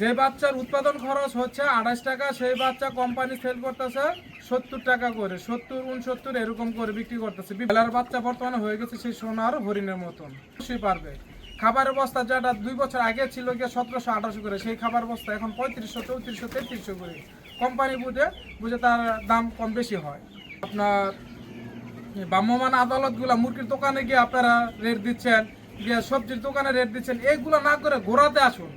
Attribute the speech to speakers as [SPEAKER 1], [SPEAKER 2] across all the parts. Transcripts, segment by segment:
[SPEAKER 1] যে বাচ্চার উৎপাদন খরচ হচ্ছে আঠাশ টাকা, সেই বাচ্চা কোম্পানি সেল করতেছে সত্তর টাকা করে। সত্তর, উনসত্তর এরকম করে বিক্রি করতেছে। বেলার বাচ্চা বর্তমানে হয়ে গেছে সেই সোনার হরিণের মতন। অবশ্যই পারবে। খাবারের বস্তা যেটা দুই বছর আগে ছিল গিয়ে সতেরোশো, আঠারোশো করে। সেই খাবার বস্তা এখন পঁয়ত্রিশশো, চৌত্রিশশো, তেত্রিশশো করে। কোম্পানি বুঝে বুঝে তার দাম কম বেশি হয়। আপনার ভ্রাম্যমান আদালতগুলা মুরগির দোকানে গিয়ে আপনারা রেট দিচ্ছেন, গিয়ে সবজির দোকানে রেট দিচ্ছেন এইগুলো না করে ঘোরাতে আসুন।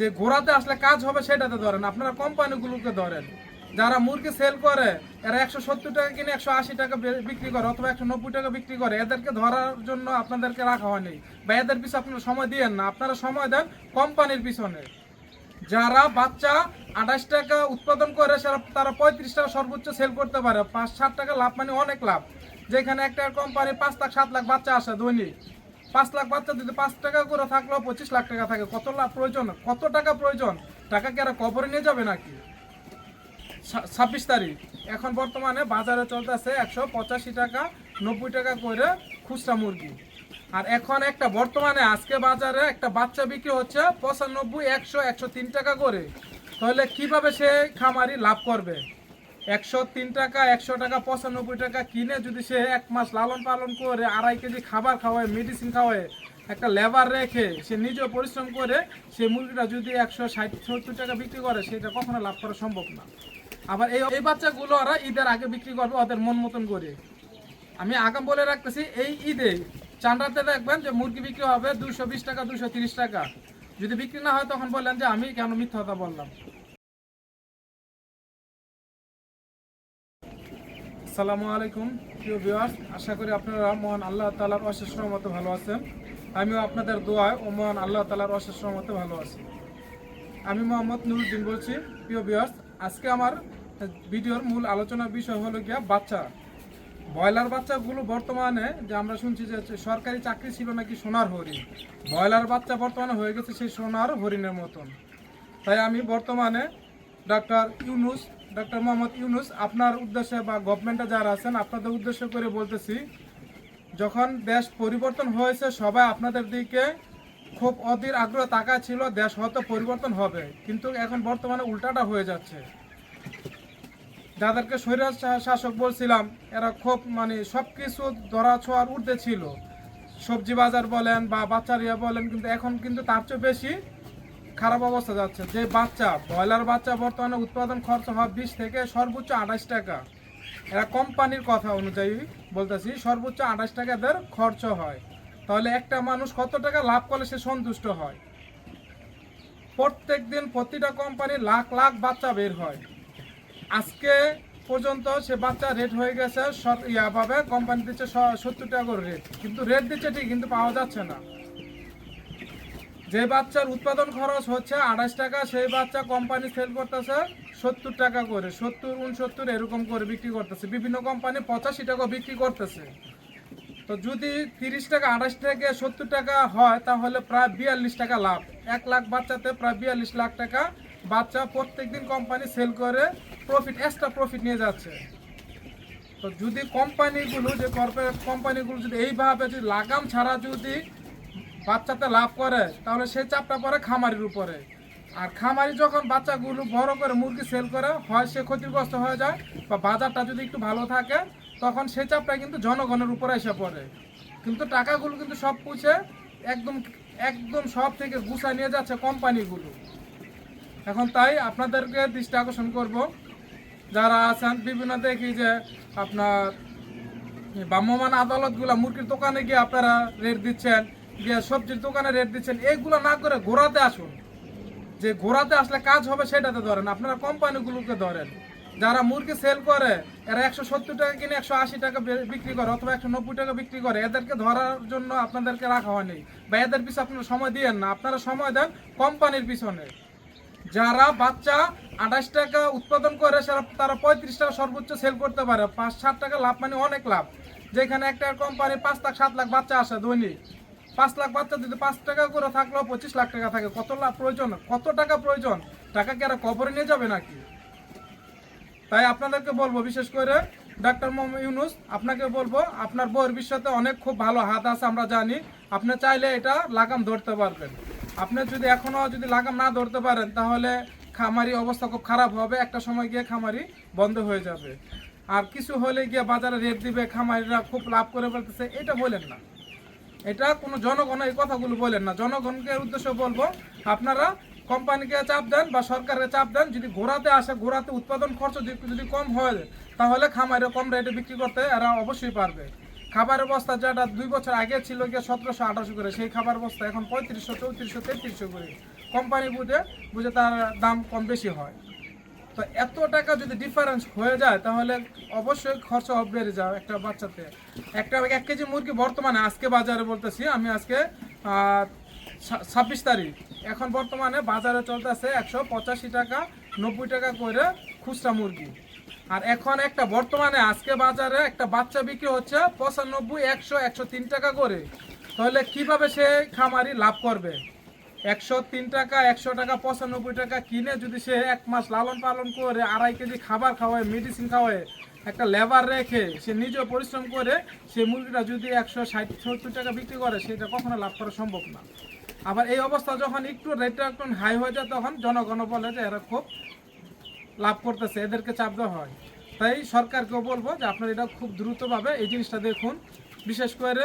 [SPEAKER 1] যে ঘোরাতে আসলে কাজ হবে সেটাতে ধরেন, আপনারা কোম্পানিগুলোকে ধরেন, যারা মুরগি সেল করে, এরা একশো সত্তর টাকা কিনে একশো আশি টাকা বিক্রি করে অথবা একশো নব্বই টাকা বিক্রি করে, এদেরকে ধরার জন্য আপনাদেরকে রাখা হয়নি বা এদের পিছনে আপনারা সময় দিয়েন না, আপনারা সময় দেন কোম্পানির পিছনে। যারা বাচ্চা আঠাশ টাকা উৎপাদন করে, সেরা তারা পঁয়ত্রিশ টাকা সর্বোচ্চ সেল করতে পারে, পাঁচ ষাট টাকা লাভ মানে অনেক লাভ। যেখানে একটা কোম্পানি পাঁচ লাখ, সাত লাখ বাচ্চা আসে দৈনিক। পাঁচ লাখ বাচ্চা যদি পাঁচ টাকা করে থাকলেও পঁচিশ লাখ টাকা থাকে। কত লাভ প্রয়োজন? কত টাকা প্রয়োজন? টাকা কি আর কবরে নিয়ে যাবে নাকি? ছাব্বিশ তারিখ। এখন বর্তমানে বাজারে চলতেছে একশো পঁচাশি টাকা, নব্বই টাকা করে খুচরা মুরগি। আর এখন একটা বর্তমানে আজকে বাজারে একটা বাচ্চা বিক্রি হচ্ছে পঁচানব্বই, একশো একশো তিন টাকা করে। তাহলে কীভাবে সে খামারি লাভ করবে? একশো তিন টাকা, একশো টাকা, পঁচানব্বই টাকা কিনে যদি সে এক মাস লালন পালন করে, আড়াই কেজি খাবার খাওয়ায় মেডিসিন খাওয়ায়, একটা লেবার রেখে সে নিজেও পরিশ্রম করে, সে মুরগিটা যদি একশো ষাট, সত্তর টাকা বিক্রি করে, সেটা কখনো লাভ করা সম্ভব না। আবার এই এই বাচ্চাগুলো ওরা ঈদের আগে বিক্রি করবে ওদের মন মতন করে। আমি আগাম বলে রাখতেছি, এই ঈদে চান্ডাতে দেখবেন যে মুরগি বিক্রি হবে দুশো বিশ টাকা, দুশো তিরিশ টাকা। যদি বিক্রি না হয়, তখন বললেন যে আমি কেন মিথ্যা কথা বললাম? আসসালামু আলাইকুম, প্রিয় ভিউয়ার্স আশা করি আপনারা মহান আল্লাহ তালার অশেষ মতো ভালো আছেন। আমিও আপনাদের দোয়ায় ও মহান আল্লাহ তালার অশেষ মতো ভালো আছি। আমি মোহাম্মদ নুরুদ্দিন বলছি, প্রিয় ভিউয়ার্স আজকে আমার ভিডিওর মূল আলোচনার বিষয় হলো গিয়া বাচ্চা। ব্রয়লার বাচ্চাগুলো বর্তমানে যে আমরা শুনছি যে সরকারি চাকরি ছিল নাকি সোনার হরিণ। ব্রয়লার বাচ্চা বর্তমানে হয়ে গেছে সেই সোনার হরিণের মতন। তাই আমি বর্তমানে ডাক্তার ইউনুস ডক্টর মোহাম্মদ ইউনুস আপনার উদ্দেশ্যে বা গভর্নমেন্টে যারা আছেন, আপনাদের উদ্দেশ্য করে বলতেছি, যখন দেশ পরিবর্তন হয়েছে, সবাই আপনাদের দিকে খুব অধীর আগ্রহ তাকা ছিল, দেশ হয়তো পরিবর্তন হবে। কিন্তু এখন বর্তমানে উল্টাটা হয়ে যাচ্ছে। যাদেরকে স্বৈরাজ শাসক বলছিলাম, এরা খুব মানে সব কিছু ধরা ছোঁয়ার ঊর্ধ্বে ছিল। সবজি বাজার বলেন বা বাচ্চার ইয়ে বলেন, কিন্তু এখন কিন্তু তার চেয়ে বেশি খারাপ অবস্থা যাচ্ছে। যে বাচ্চা, ব্রয়লার বাচ্চা বর্তমানে উৎপাদন খরচ হয় বিশ থেকে সর্বোচ্চ আঠাশ টাকা। এরা কোম্পানির কথা অনুযায়ী বলতেছি, সর্বোচ্চ আঠাশ টাকা এদের খরচ হয়। তাহলে একটা মানুষ কত টাকা লাভ করলে সে সন্তুষ্ট হয়? প্রত্যেক দিন প্রতিটা কোম্পানি লাখ লাখ বাচ্চা বের হয়। আজকে পর্যন্ত সে বাচ্চা রেট হয়ে গেছে ইয়া পাবে কোম্পানি দিচ্ছে সত্তর টাকা করে রেট কিন্তু রেট দিচ্ছে ঠিক কিন্তু পাওয়া যাচ্ছে না। যে বাচ্চার উৎপাদন খরচ হচ্ছে আঠাশ টাকা, সেই বাচ্চা কোম্পানি সেল করতেছে সত্তর টাকা করে। সত্তর, উনসত্তর এরকম করে বিক্রি করতেছে। বিভিন্ন কোম্পানি পঁচাশি টাকা বিক্রি করতেছে। তো যদি তিরিশ টাকা আঠাশ থেকে সত্তর টাকা হয়, তাহলে প্রায় বিয়াল্লিশ টাকা লাভ। এক লাখ বাচ্চাতে প্রায় বিয়াল্লিশ লাখ টাকা বাচ্চা প্রত্যেকদিন কোম্পানি সেল করে প্রফিট এক্সট্রা প্রফিট নিয়ে যাচ্ছে। তো যদি কোম্পানিগুলো যে কর্পোরেট কোম্পানিগুলো যদি এইভাবে যদি লাগাম ছাড়া যদি বাচ্চাতে লাভ করে, তাহলে সেই চাপটা পড়ে খামারির উপরে। আর খামারি যখন বাচ্চাগুলো বড় করে মুরগি সেল করে, হয় সে ক্ষতিগ্রস্ত হয়ে যায় বা বাজারটা যদি একটু ভালো থাকে, তখন সেই চাপটা কিন্তু জনগণের উপরে এসে পড়ে। কিন্তু টাকাগুলো কিন্তু সব পুষে একদম একদম সব থেকে গুছা নিয়ে যাচ্ছে কোম্পানিগুলো। এখন তাই আপনাদেরকে দৃষ্টি আকর্ষণ করব। যারা আছেন, বিভিন্ন দেখি যে আপনার ভ্রাম্যমান আদালতগুলো মুরগির দোকানে গিয়ে আপনারা রেট দিচ্ছেন। সবজির দোকানে রেট দিচ্ছেন এইগুলো না করে ঘোরাতে আসুন। যে ঘোরাতে আসলে কাজ হবে সেটাতে ধরেন, আপনারা কোম্পানিগুলোকে ধরেন, যারা মুরগি সেল করে, এরা একশো সত্তর টাকা কিনে একশো আশি টাকা বিক্রি করে অথবা একশো নব্বই টাকা বিক্রি করে, এদেরকে ধরার জন্য আপনাদেরকে রাখা হয়নি বা এদের পিছনে আপনারা সময় দিয়েন না, আপনারা সময় দেন কোম্পানির পিছনে। যারা বাচ্চা আঠাশ টাকা উৎপাদন করে, সেরা তারা পঁয়ত্রিশ টাকা সর্বোচ্চ সেল করতে পারে, পাঁচ ষাট টাকা লাভ মানে অনেক লাভ। যেখানে একটা কোম্পানি পাঁচ লাখ, সাত লাখ বাচ্চা আসে দৈনিক। পাঁচ লাখ বাচ্চা যদি পাঁচ টাকা করে থাকলেও পঁচিশ লাখ টাকা থাকে, কত লাভ প্রয়োজন? কত টাকা প্রয়োজন? টাকা কি আর কবরে নিয়ে যাবে নাকি? তাই আপনাদেরকে বলব, বিশেষ করে ডাক্তার মোহাম্মদ ইউনুস, আপনাকে বলব, আপনার বইয়ের বিষয়তে অনেক খুব ভালো হাত আছে, আমরা জানি। আপনি চাইলে এটা লাগাম ধরতে পারবেন। আপনি যদি এখনও যদি লাগাম না ধরতে পারেন, তাহলে খামারি অবস্থা খুব খারাপ হবে। একটা সময় গিয়ে খামারি বন্ধ হয়ে যাবে। আর কিছু হলে গিয়ে বাজারে রেট দিবে, খামারিরা খুব লাভ করে ফেলতেছে এটা বলেন না। এটা কোনো জনগণ এই কথাগুলো বলেন না। জনগণকে উদ্দেশ্য বলব, আপনারা কোম্পানিকে চাপ দেন বা সরকারকে চাপ দেন, যদি ঘোরাতে আসে ঘোরাতে উৎপাদন খরচ যদি কম হয়, তাহলে খামারে কম রেটে বিক্রি করতে এরা অবশ্যই পারবে। খাবারের বস্তা যেটা দুই বছর আগে ছিল গিয়ে সতেরোশো আঠারোশো করে, সেই খাবার বস্তা এখন পঁয়ত্রিশশো, চৌত্রিশশো, তেত্রিশশো করে। কোম্পানি বুঝে বুঝে তার দাম কম বেশি হয়। তো এত টাকা যদি ডিফারেন্স হয়ে যায়, তাহলে অবশ্যই খরচ বেড়ে যাও একটা বাচ্চাতে। একটা এক কেজি মুরগি বর্তমানে, আজকে বাজারে বলতেছি, আমি আজকে ছাব্বিশ তারিখ। এখন বর্তমানে বাজারে চলতেছে একশো পঁচাশি টাকা, নব্বই টাকা করে খুচরা মুরগি। আর এখন একটা বর্তমানে আজকে বাজারে একটা বাচ্চা বিক্রি হচ্ছে পঁচানব্বই, একশো একশো তিন টাকা করে। তাহলে কীভাবে সে খামারি লাভ করবে? একশো তিন টাকা, একশো টাকা, পঁচানব্বই টাকা কিনে যদি সে এক মাস লালন পালন করে, আড়াই কেজি খাবার খাওয়ায় মেডিসিন খাওয়ায়, একটা লেবার রেখে সে নিজে পরিশ্রম করে, সে মুরগিটা যদি একশো ষাট, সত্তর টাকা বিক্রি করে, সেটা কখনো লাভ করা সম্ভব না। আবার এই অবস্থা যখন একটু রেটটা একটু হাই হয়ে যায়, তখন জনগণ বলে যে এরা খুব লাভ করতেছে, এদেরকে চাপ দেওয়া হয়। তাই সরকারকেও বলব যে আপনারা এটা খুব দ্রুতভাবে এই জিনিসটা দেখুন। বিশেষ করে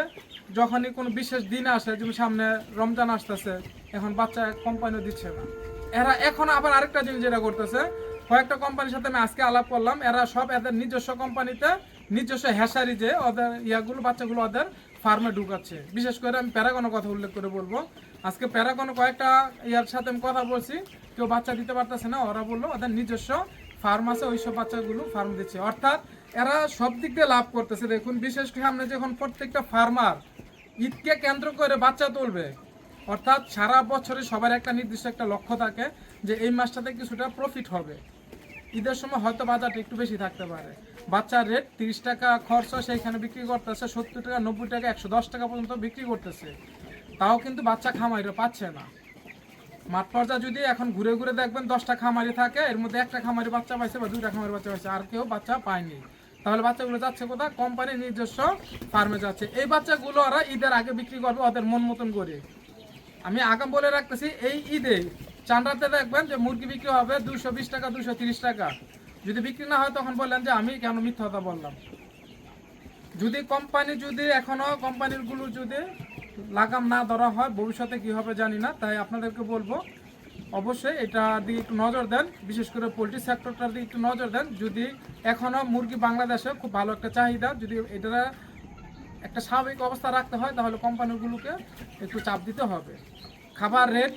[SPEAKER 1] যখনই কোনো বিশেষ দিন আসে, যেমন সামনে রমজান আসতেছে, এখন বাচ্চা কোম্পানিও দিচ্ছে না। এরা এখন আবার আরেকটা জিনিস যেটা করতেছে, কয়েকটা কোম্পানির সাথে আমি আজকে আলাপ করলাম, এরা সব এদের নিজস্ব কোম্পানিতে নিজস্ব হ্যাসারি যে ওদের ইয়াগুলো, বাচ্চাগুলো ওদের ফার্মে ঢুকাচ্ছে। বিশেষ করে আমি প্যারাগনের কথা উল্লেখ করে বলব। আজকে প্যারাগনে কয়েকটা ইয়ার সাথে আমি কথা বলছি, কেউ বাচ্চা দিতে পারতেছে না, ওরা বলল ওদের নিজস্ব ফার্ম আছে ওইসব বাচ্চাগুলো ফার্ম দিচ্ছে। অর্থাৎ এরা সব দিক দিয়ে লাভ করতেছে। দেখুন, বিশেষ করে সামনে যখন প্রত্যেকটা ফার্মার ঈদকে কেন্দ্র করে বাচ্চা তুলবে। অর্থাৎ সারা বছরে সবার একটা নির্দিষ্ট একটা লক্ষ্য থাকে যে এই মাসটাতে কিছুটা প্রফিট হবে। ঈদের সময় হয়তো বাজারটা একটু বেশি থাকতে পারে। বাচ্চার রেট তিরিশ টাকা খরচ সেইখানে বিক্রি করতেছে সত্তর টাকা, নব্বই টাকা, একশো দশ টাকা পর্যন্ত বিক্রি করতেছে। তাও কিন্তু বাচ্চা খামারিরা পাচ্ছে না। মাঠ পর্যায়ে যদি এখন ঘুরে ঘুরে দেখবেন দশটা খামারি থাকে, এর মধ্যে একটা খামারি বাচ্চা পাইছে বা দুইটা খামারি বাচ্চা পাইছে, আর কেউ বাচ্চা পায়নি। তাহলে বাচ্চাগুলো যাচ্ছে কোথায়? কোম্পানির নিজস্ব ফার্মে যাচ্ছে। এই বাচ্চাগুলো ওরা ঈদের আগে বিক্রি করবে ওদের মন মতন করে। আমি আগাম বলে রাখতেছি, এই ঈদে চান্ডাতে দেখবেন যে মুরগি বিক্রি হবে দুশো বিশ টাকা দুশো তিরিশ টাকা। যদি বিক্রি না হয় তখন বললেন যে আমি কেন মিথ্যা কথা বললাম? যদি কোম্পানি যদি এখনও কোম্পানিরগুলো যদি লাগাম না ধরা হয়, ভবিষ্যতে কি হবে জানি না, তাই আপনাদেরকে বলব অবশ্যই এটা দিকে একটু নজর দেন, বিশেষ করে পোলট্রি সেক্টরটার দিকে একটু নজর দেন। যদি এখনও মুরগি বাংলাদেশে খুব ভালো একটা চাহিদা, যদি এটা একটা স্বাভাবিক অবস্থা রাখতে হয়, তাহলে কোম্পানিগুলোকে একটু চাপ দিতে হবে। খাবার রেট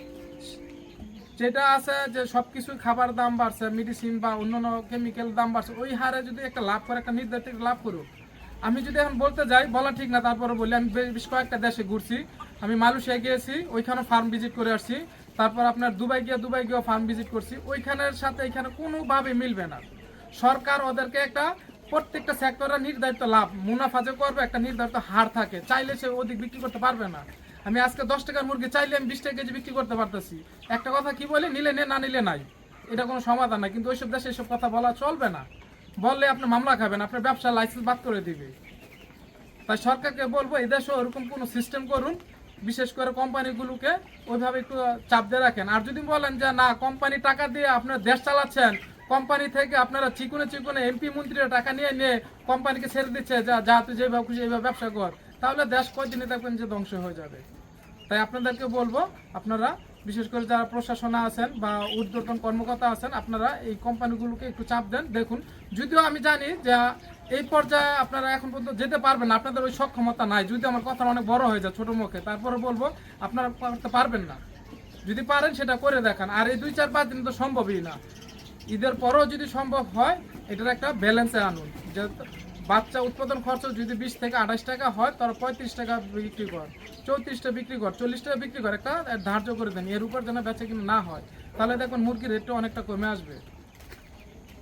[SPEAKER 1] যেটা আছে যে সব কিছু খাবার দাম বাড়ছে মেডিসিন বা অন্যান্য কেমিক্যাল দাম বাড়ছে, ওই হারে যদি একটা লাভ করে, একটা নির্ধারিত লাভ করুক। আমি যদি এখন বলতে যাই, বলা ঠিক না, তারপরে বলি, আমি বেশ কয়েকটা দেশে ঘুরছি। আমি মালয়েশিয়া গিয়েছি ওইখানে ফার্ম ভিজিট করে আসছি। তারপর আপনার দুবাই গিয়ে দুবাই গিয়েও ফার্ম ভিজিট করছি। ওইখানের সাথে এখানে কোনোভাবে মিলবে না। সরকার ওদেরকে একটা প্রত্যেকটা সেক্টরের নির্ধারিত লাভ, মুনাফা যে করবে একটা নির্ধারিত হার থাকে। চাইলে সে অধিক বিক্রি করতে পারবে না। আমি আজকে দশ টাকার মুরগি চাইলে আমি বিশ টাকা কেজি বিক্রি করতে পারতেছি। একটা কথা কি বলে? নিলে নে, না নিলে নাই। এটা কোনো সমাধান না কিন্তু ওইসব দেশে এসব কথা বলা চলবে না। বললে আপনি মামলা খাবেন, আপনার ব্যবসা লাইসেন্স বাদ করে দিবে। তাই সরকারকে বলব, এই দেশে ওরকম কোনো সিস্টেম করুন। বিশেষ করে কোম্পানিগুলোকে ওইভাবে একটু চাপ দিয়ে রাখেন। আর যদি বলেন যে, না, কোম্পানি টাকা দিয়ে আপনার দেশ চালাচ্ছেন, কোম্পানি থেকে আপনারা চিকুনে চিকুনে এমপি মন্ত্রীরা টাকা নিয়ে নিয়ে কোম্পানিকে ছেড়ে দিচ্ছে, যা যা তুই যেভাবে খুশি এইভাবে ব্যবসা কর, তাহলে দেশ কয়দিনে দেখবেন যে ধ্বংস হয়ে যাবে। তাই আপনাদেরকে বলব, আপনারা বিশেষ করে যারা প্রশাসনে আছেন বা ঊর্ধ্বতন কর্মকর্তা আছেন, আপনারা এই কোম্পানিগুলোকে একটু চাপ দেন। দেখুন, যদিও আমি জানি যে এই পর্যায়ে আপনারা এখন পর্যন্ত যেতে পারবেন আপনাদের ওই সক্ষমতা নাই। যদি আমার কথা অনেক বড় হয়ে যায় ছোট মুখে, তারপরে বলব, আপনারা করতে পারবেন না। যদি পারেন সেটা করে দেখান। আর এই দুই চার পাঁচ দিন তো সম্ভবই না। ঈদের পরেও যদি সম্ভব হয়, এটার একটা ব্যালেন্সে আনুন। যে বাচ্চা উৎপাদন খরচ যদি বিশ থেকে আঠাশ টাকা হয় তার পঁয়ত্রিশ টাকা বিক্রি কর। চৌত্রিশটা বিক্রি কর, চল্লিশ টাকা বিক্রি কর, একটা ধার্য করে দেন। এর উপর যেন বেচা কিনা না হয়, তাহলে দেখবেন মুরগির রেটটা অনেকটা কমে আসবে।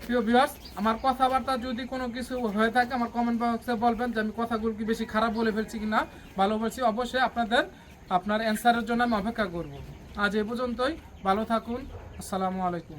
[SPEAKER 1] প্রিয় ভিউয়ার্স আমার কথাবার্তা যদি কোনো কিছু হয়ে থাকে, আমার কমেন্ট বক্সে বলবেন যে আমি কথাগুলো কি বেশি খারাপ বলে ফেলছি কি না ভালো বলছি, অবশ্যই আপনাদের, আপনার অ্যান্সারের জন্য আমি অপেক্ষা করব। আজ এ পর্যন্তই, ভালো থাকুন, আসসালামু আলাইকুম।